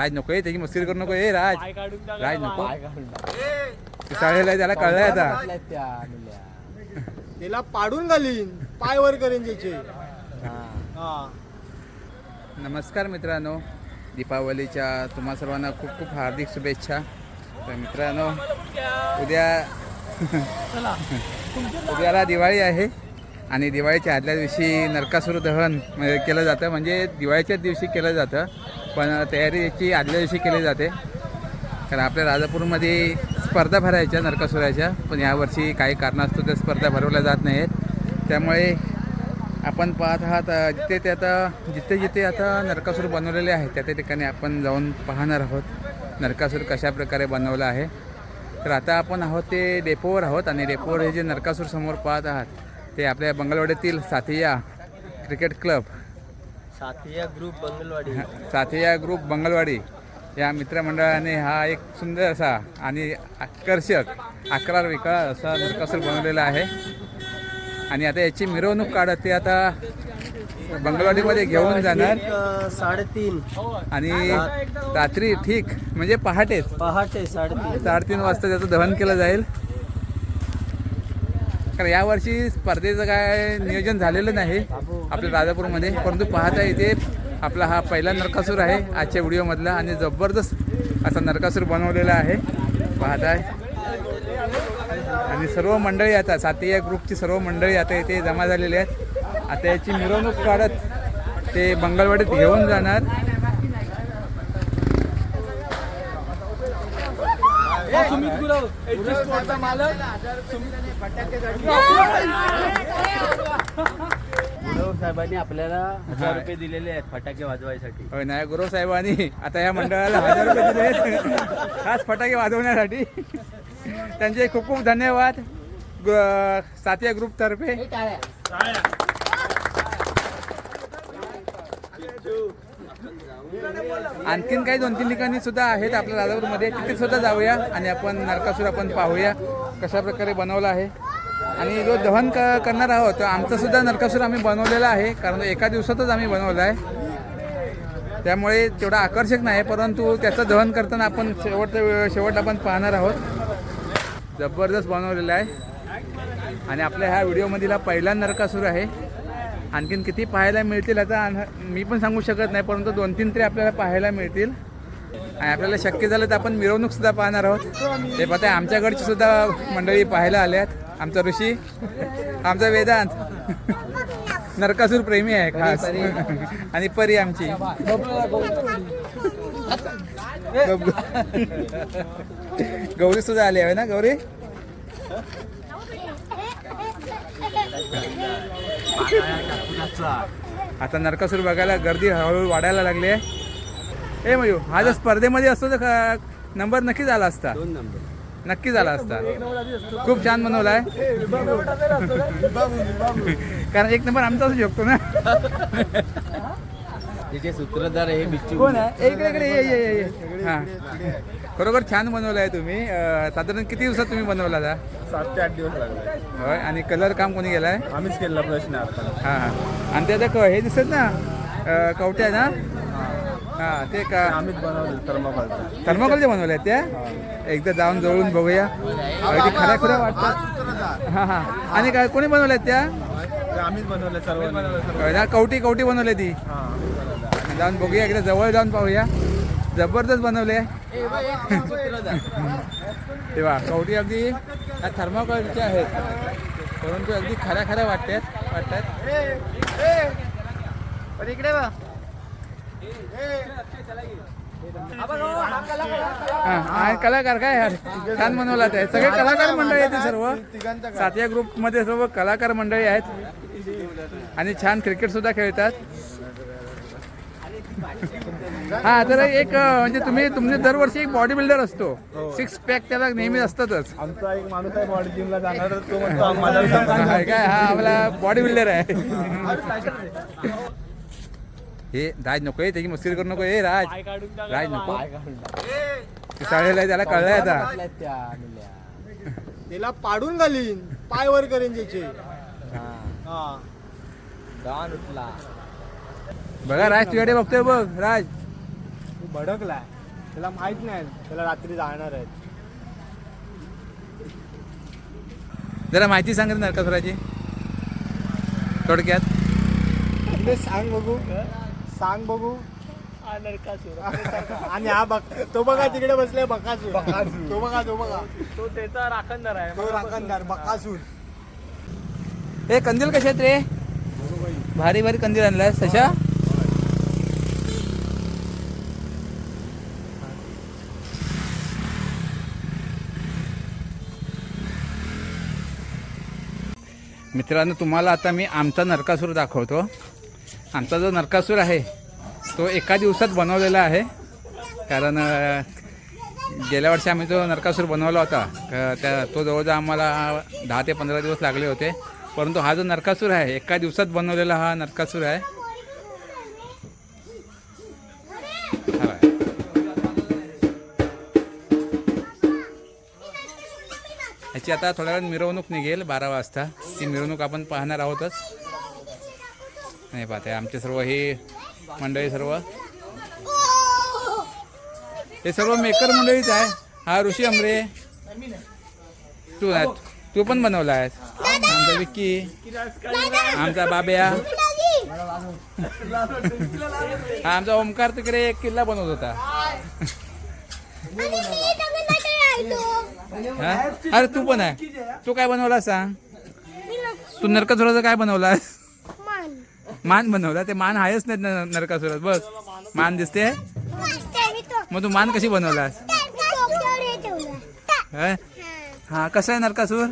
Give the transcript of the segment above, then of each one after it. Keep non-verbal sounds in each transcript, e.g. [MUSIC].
राज नको ये त्याची मस्ती करू नको ए राज. पाय काढून टाका राज नको. चालेल त्याला कळलंय आता. त्याला पाडून घालीन पाय वर करेन त्याचे. हा. नमस्कार मित्रांनो दीपावलीच्या तुम्हा सर्वांना खूप खूप हार्दिक शुभेच्छा. तर मित्रांनो उद्या [LAUGHS] उद्याला दिवाळी आहे. आणि दिवाळीच्या आदल्या दिवशी नरकासूर दहन म्हणजे केलं जातं. म्हणजे दिवाळीच्याच दिवशी केलं जातं पण तयारीची आदल्या दिवशी केली जाते. कारण आपल्या राजापूरमध्ये स्पर्धा भरायच्या नरकासुराच्या. पण यावर्षी काही कारणास्तव त्या स्पर्धा भरवल्या जात नाहीत. त्यामुळे आपण पाहत आहात जिथे ते आता जिथे जिथे आता नरकासूर बनवलेले आहेत त्या त्या ठिकाणी आपण जाऊन पाहणार आहोत. नरकासूर कशा प्रकारे बनवलं आहे. तर आता आपण आहोत ते डेपोवर आहोत आणि डेपोवर हे जे नरकासूर समोर पाहत आहात ते आपल्या बंगलवाडीतील Sathiya cricket club. Sathiya group Bangalwadi. Sathiya group Bangalwadi. या मित्रमंडळाने हा एक सुंदर असा आणि आकर्षक अकरा विकाळ असा नरकासूर बनवलेला आहे. आणि आता याची मिरवणूक काढत ते आता बंगलवाडीमध्ये घेऊन जाणार. साडेतीन. आणि रात्री ठीक म्हणजे पहाटेच. पहाटे साडेतीन. साडेतीन वाजता त्याचं दहन केलं जाईल. कारण यावर्षी स्पर्धेचं काय नियोजन झालेलं नाही आपल्या राजापूरमध्ये परंतु पाहता इथे आपला हा पहिला नरकासूर आहे आजच्या व्हिडिओमधला आणि जबरदस्त असा नरकासूर बनवलेला आहे. पाहताय. आणि सर्व मंडळी आता सातिया ग्रुपची सर्व मंडळी आता इथे जमा झालेली आहेत. आता याची मिरवणूक काढत ते मंगळवाडीत घेऊन जाणार. सुमित गुरव. मालक. गुरव साहेबांनी आपल्याला हजार रुपये दिलेले आहेत फटाके वाजवायसाठी. होय गुरव साहेबांनी आता या मंडळाला हजार रुपये दिले आहेत. खास फटाके वाजवण्यासाठी. त्यांचे खूप खूप धन्यवाद. सातिया ग्रुप आणखीन काही दोन तीन ठिकाणी सुद्धा आहेत आपल्या राजापूरमध्ये तिथे सुद्धा जाऊया आणि आपण नरकासूर आपण पाहूया कशा प्रकारे बनवला आहे. आणि जो दहन क करणार आहोत तो आमचा सुद्धा नरकासूर आम्ही बनवलेला आहे कारण एका दिवसातच आम्ही बनवला आहे. त्यामुळे तेवढा आकर्षक नाही परंतु त्याचं दहन करताना आपण शेवटचा शेवट आपण पाहणार आहोत. जबरदस्त बनवलेला आहे. आणि आपल्या ह्या व्हिडिओमधील हा पहिला नरकासूर आहे. आणखीन किती पाहायला मिळतील आता मी पण सांगू शकत नाही परंतु दोन तीन तरी आपल्याला पाहायला मिळतील. आणि आपल्याला शक्य झालं तर आपण मिरवणूक सुद्धा पाहणार आहोत. ते पाहता आमच्याकडची सुद्धा मंडळी पाहायला आल्यात. आमचा ऋषी आमचा वेदांत. नरकासूर प्रेमी आहे खास. आणि परी आमची. गौरी सुद्धा आली आहे ना गौरी? आता नरकासूर बघायला गर्दी हळूहळू वाढायला लागली आहे. ए मयू हा जर स्पर्धेमध्ये असतो तर नंबर नक्की झाला असता? दोन नंबर. नक्की झाला असता. खूप छान बनवला आहे. कारण एक नंबर आमचा असू शकतो ना? [LAUGHS] त्याचे सूत्रधार हे कोण आहे? इकडे इकडे ये ये ये, ये. हा. खरोखर छान बनवलं आहे तुम्ही. अं, साधारण किती दिवसात तुम्ही बनवला सात ते आठ दिवस लागले. होय आणि कलर काम कोणी केलाय? आम्हीच केलेला प्रश्न आता. हा हा. आणि ते आता क- हे दिसत ना अं, कवट्या ना? हा ते का? आम्हीच बनवलं थर्माकोलचं. थर्माकोलचे बनवले आहेत त्या? एकदा जाऊन जवळून बघूया. अगदी खऱ्या खऱ्या वाटतात. हा हा. आणि काय कोणी बनवल्या आहेत त्या? आम्हीच बनवलं सर्व होय ना? कवटी कवटी बनवली ती. जाऊन बघूया एकदा जवळ जाऊन पाहूया. जबरदस्त बनवले. तेव्हा कवटी अगदी थर्माकोलच्या आहेत. परंतु अगदी खऱ्या खऱ्या वाटतात वाटतात. इकडे बा हा कलाकार काय यार? छान बनवला ते सगळे कलाकार मंडळी आहेत सर्व. सातव्या ग्रुपमध्ये सर्व कलाकार मंडळी आहेत. आणि छान क्रिकेट सुद्धा खेळतात. हा तर एक म्हणजे तुम्ही तुमचे दरवर्षी एक बॉडी बिल्डर असतो. सिक्स पॅक त्याला नेहमी असतातच. आमचा एक माणूस आहे बॉडी जिमला जाणार तो काय? हा आपला बॉडी बिल्डर आहे हे राज नको आहे त्याची मस्ती करू नको हे राज. पाय काढून टाका राज नको. आहे, त्याला कळलंय आता. त्याला पाडून घालीन पाय वर करेन त्याचे. हा. दान उठला. बघा राज तुझ्याकडे बघतोय बघ राज. तो भडकलाय त्याला माहीत नाही त्याला रात्री जाणार आहेत. जरा माहिती सांग रे नरकासुराची. थोडक्यात. सांग बघू. सांग बघू. आणि हा बघ तो बघा तिकडे बसलाय बकासूर. तो बघा तो बघा. तो त्याचा राखणदार आहे. तो राखणदार बकासूर. हे कंदील कसे आहेत रे? भारी भारी कंदील आणलाय तशा मित्रांनो तुम्हाला आता मी आमचा नरकासूर दाखवतो. आमचा जो नरकासूर आहे तो एका दिवसात बनवलेला आहे. कारण गेल्या वर्षी आम्ही जो नरकासूर बनवला होता त्या तो जवळजवळ आम्हाला दहा ते पंधरा दिवस लागले होते. परंतु हा जो नरकासूर आहे एका दिवसात बनवलेला हा नरकासूर आहे. ह्याची आता थोड्या वेळ मिरवणूक निघेल बारा वाजता. ती मिरवणूक आपण पाहणार आहोतच. नाही पाहते आमचे सर्व हे मंडळी सर्व. हे सर्व मेकर मंडळीच आहे. हा ऋषी अमरे. तू आहे. तू पण बनवला आहेस. आमचा विक्की. आमचा बाब्या. हा आमचा ओमकार तिकडे एक किल्ला बनवत होता. हा? अरे तू पण आहे. तू काय बनवला सांग? तू नरकासुराचं काय बनवलास मान बनवला ते मान आहेच नाही न- नरकासुरात. बस मान दिसते? मग तू मान कशी बनवलास? हा? कसं आहे नरकासूर?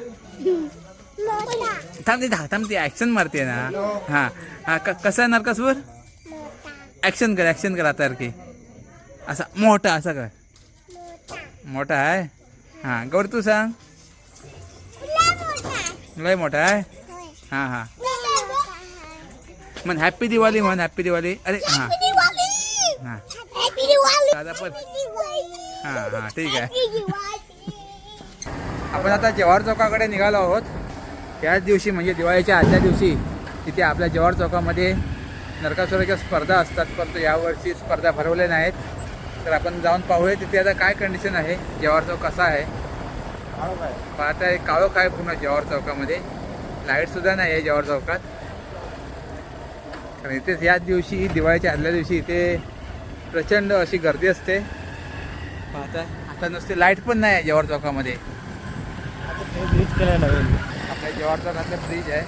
थांबते थांबते ऍक्शन मारते ना. हा हा क- आहे नरकासूर? ऍक्शन कर ऍक्शन कर आता की असा मोठा असा कर. मोठा आहे? हा गौर तू सांग. लय मोठा आहे? हा हा. म्हण हॅप्पी दिवाळी म्हण हॅप्पी दिवाळी अरे हा. हा. दादा पण हा हा ठीक आहे. आपण आता जवाहर चौकाकडे निघालो आहोत त्याच दिवशी म्हणजे दिवाळीच्या आदल्या दिवशी तिथे आपल्या जवाहर चौकामध्ये नरकासुराच्या स्पर्धा असतात परंतु यावर्षी स्पर्धा भरवल्या नाहीत. तर आपण जाऊन पाहूया तिथे आता काय कंडिशन आहे जवाहर चौक कसा आहे. पाहता एक काळोख आहे पूर्ण जवाहर चौकामध्ये. लाईटसुद्धा नाही आहे जवाहर चौकात. कारण इथेच याच दिवशी दिवाळीच्या आदल्या दिवशी इथे प्रचंड अशी गर्दी असते. पाहता आता नुसते लाइट पण नाही आहे जवाहर चौकामध्ये. ब्रिज केलं नवीन आपल्या जवाहर चौकातलं ब्रिज आहे.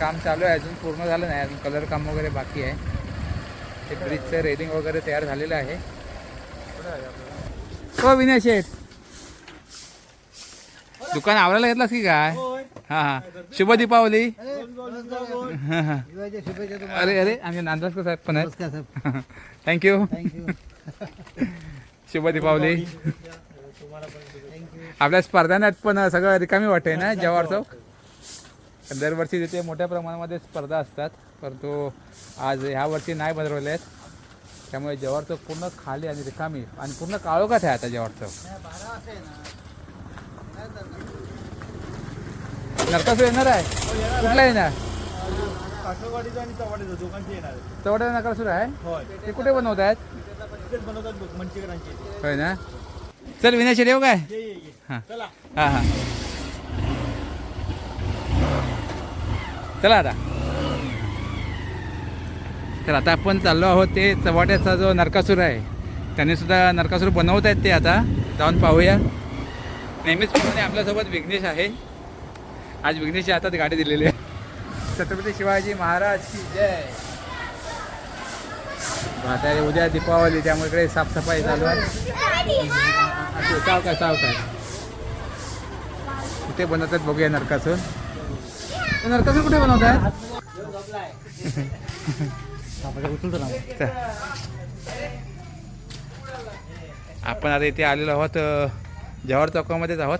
काम चालू आहे अजून पूर्ण झालं नाही अजून कलर काम वगैरे बाकी आहे. ते ब्रिजचं रेलिंग वगैरे तयार झालेलं आहे. हो विनय शेठ दुकान आवरायला घेतलास की काय? हा हा. शुभ दीपावली. अरे अरे आमचे नांदराजकर साहेब पण आहेत. थँक्यू शुभ दीपावली आपल्या स्पर्धांत पण सगळं रिकामी वाटते ना जवाहर चौक दरवर्षी तिथे मोठ्या प्रमाणामध्ये स्पर्धा असतात परंतु आज ह्या वर्षी नाही भरवले आहेत. त्यामुळे जवाहर चौक पूर्ण खाली आणि रिकामी आणि पूर्ण काळोखात आहे आता जवाहर चौक नरकासूर येणार आहे? कुठला येणार? कासरवाडीचं आणि चव्हाडीचं दोघांचे येणार आहेत. चौड्या नरकासूर आहे? ते कुठे बनवत आहेत? बनवतात मंचीकरांचे. होय ना? चल शेट येऊ काय? हां. चला. हां हां. चला आता. तर आता आपण चाललो आहोत ते चव्हाट्याचा जो नरकासूर आहे त्यांनी सुद्धा नरकासूर बनवत आहेत ते आता. जाऊन पाहूया. नेहमीच प्रमाणे आपल्यासोबत विघ्नेश आहे. आज विघ्नेशच्या हातात गाडी दिलेली आहे. छत्रपती शिवाजी महाराज की जय. आता उद्या दीपावली त्यामुळे इकडे साफसफाई चालू आहे. चाव काय चाव काय कुठे बनवतात बघूया नरकासून नरकासून कुठे बनवतात आपण आता इथे आलेलो आहोत अ, जवाहर चौकामध्येच आहोत.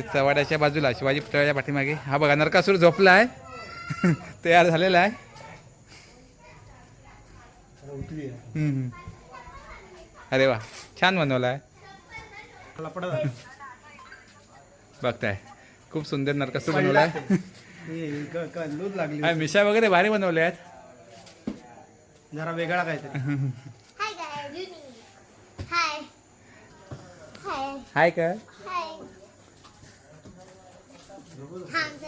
ते चवाड्याच्या बाजूला शिवाजी पुतळ्याच्या पाठीमागे. हा बघा नरकासूर झोपला आहे [LAUGHS] तयार झालेला आहे. अरे वा छान बनवला आहे बघताय खूप सुंदर नरकासूर बनवला आहे. मिशा वगैरे भारी बनवले आहेत. जरा वेगळा काय हाय काय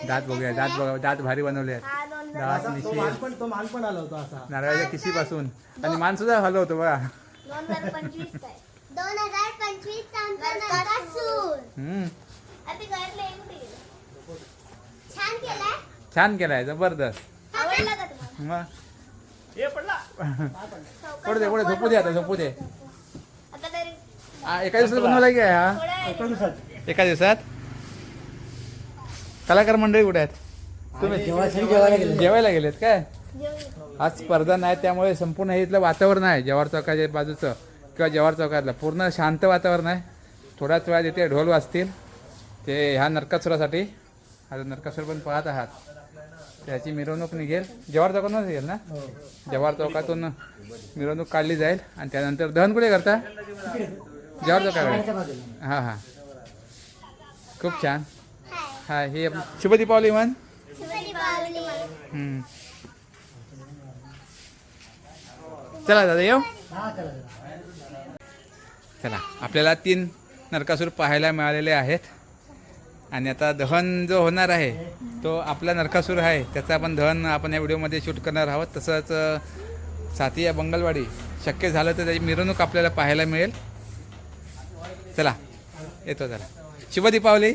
दात बघूया दात बघा दात भारी बनवले आहेत. दात तो मिशी माल पण तो माल पण आला होता असा. नारळाच्या किशीपासून. आणि मान सुद्धा हलवतो बघा. दोन हजार पंचवीस? छान केलाय छान केलाय जबरदस्त. मग. पुढे दे पुढे झोपू दे आता झोपू दे. आता तरी आ, एका दिवसात बनवलाय काय हा. एका दिवसात. एका दिवसात? कलाकार मंडळी कुठे आहेत? तुम्ही जेवायला गेलेत काय. आज स्पर्धा नाही त्यामुळे संपूर्ण हे इथलं वातावरण आहे जवाहर चौकाच्या बाजूचं किंवा जवाहर चौकातलं. पूर्ण शांत वातावरण आहे. थोड्याच वेळात इथे ढोल वाजतील. ते ह्या नरकासुरासाठी. आता नरकासुर पण पाहत आहात. त्याची मिरवणूक निघेल. जवाहर चौकातूनच निघेल ना? जवाहर चौकातून मिरवणूक काढली जाईल आणि त्यानंतर दहन कुठे करता? जवाहर चौकाकडे. हां हां. खूप छान. हाय. हा हे शुभ दीपावली म्हण चला दादा येऊ? चला आपल्याला तीन नरकासूर पाहायला मिळालेले आहेत. आणि आता दहन जो होणार आहे तो आपला नरकासूर आहे. त्याचं आपण दहन आपण या व्हिडिओमध्ये शूट करणार आहोत. तसंच साथी सातिया बंगलवाडी शक्य झालं तर त्याची मिरवणूक आपल्याला पाहायला मिळेल. चला येतो चला शुभ दीपावली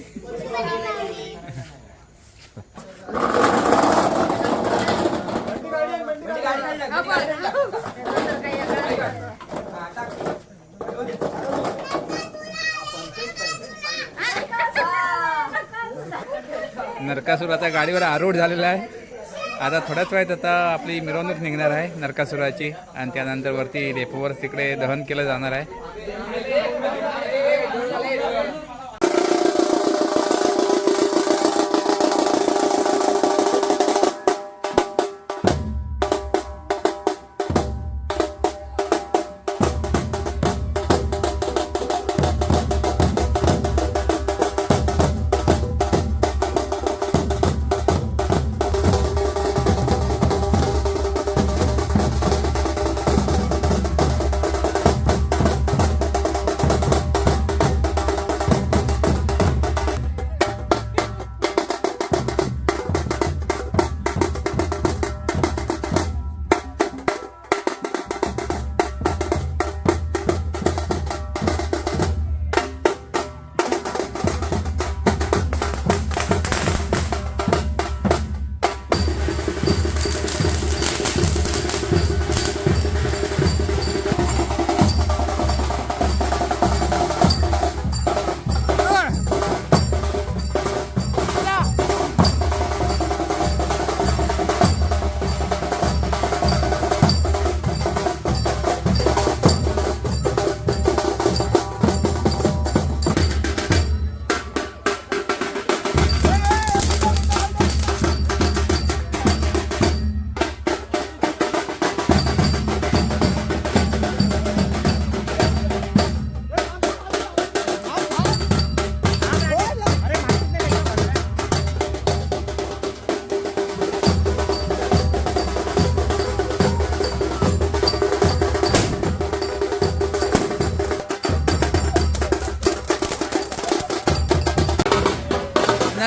नरकासूर आता गाडीवर आरूढ झालेला आहे. आता थोड्याच वेळात आता आपली मिरवणूक निघणार आहे नरकासुराची. आणि त्यानंतर वरती रेपोवर तिकडे दहन केलं जाणार आहे.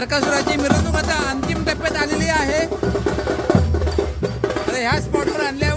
नरकासुराची मिरवणूक आता अंतिम टप्प्यात आलेली आहे. ह्या स्पॉटवर आणल्या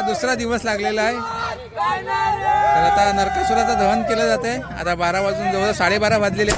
हा आता दुसरा दिवस लागलेला आहे. तर आता नरकासुराचं दहन केलं जाते आता बारा वाजून जवळ साडेबारा वाजलेले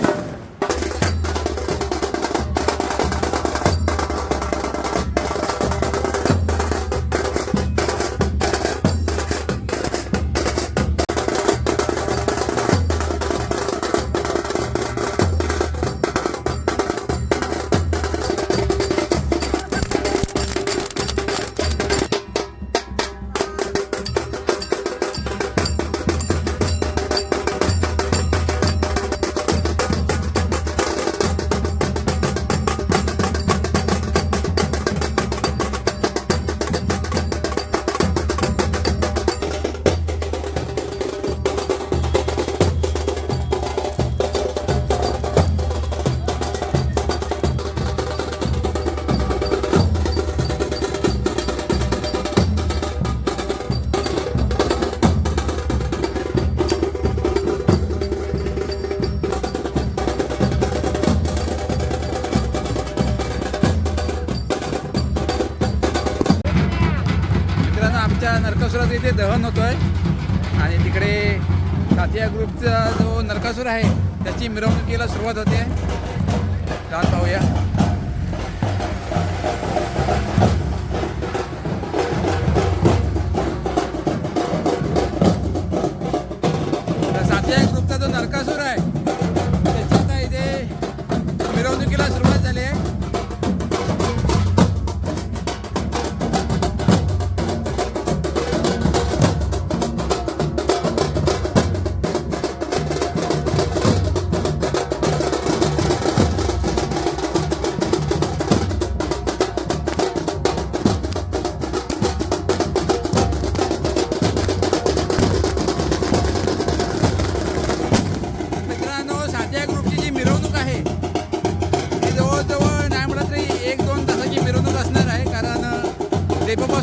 जो नरकासूर आहे त्याची मिरवणुकीला सुरुवात होते. जाऊन पाहूया.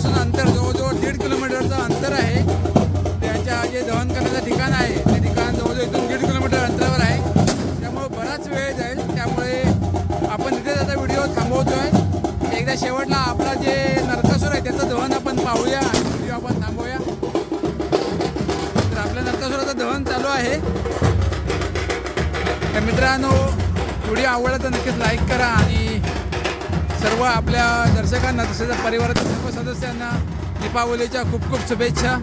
कारण अंतर जवळजवळ दीड किलोमीटरचं अंतर आहे. त्याच्या जे दहन करण्याचं ठिकाण आहे. ते ठिकाण जवळजवळ इथून दीड किलोमीटर अंतरावर आहे. त्यामुळे बराच वेळ जाईल. त्यामुळे आपण तिथेच आता व्हिडिओ थांबवतो आहे एकदा शेवटला आपला जे नरकासूर आहे त्याचं दहन आपण पाहूया. आणि व्हिडिओ आपण थांबवूया. तर आपल्या नरकासुराचं दहन चालू आहे. तर मित्रांनो व्हिडिओ आवडला तर नक्कीच लाईक करा आणि सर्व आपल्या दर्शकांना तसेच परिवारातील सर्व सदस्यांना दीपावलीच्या खूप खूप शुभेच्छा.